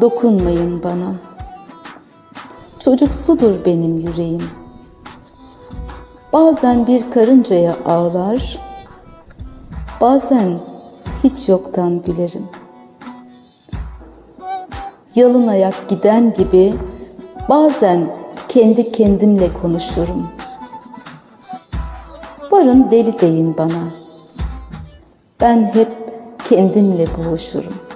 Dokunmayın bana. Çocuksudur benim yüreğim. Bazen bir karıncaya ağlar, bazen hiç yoktan gülerim. Yalın ayak giden gibi bazen kendi kendimle konuşurum. Varın deli deyin bana. Ben hep kendimle boğuşurum.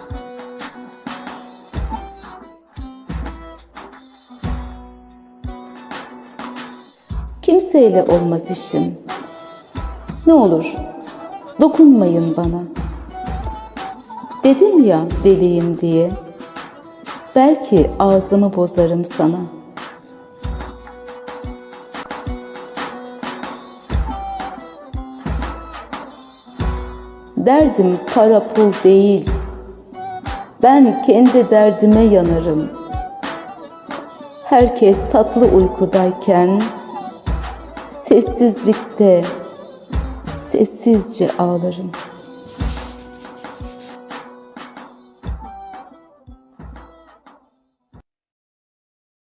Kimseyle olmaz işim. Ne olur dokunmayın bana. Dedim ya deliyim diye. Belki ağzımı bozarım sana. Derdim para pul değil. Ben kendi derdime yanarım. Herkes tatlı uykudayken sessizlikte sessizce ağlarım.''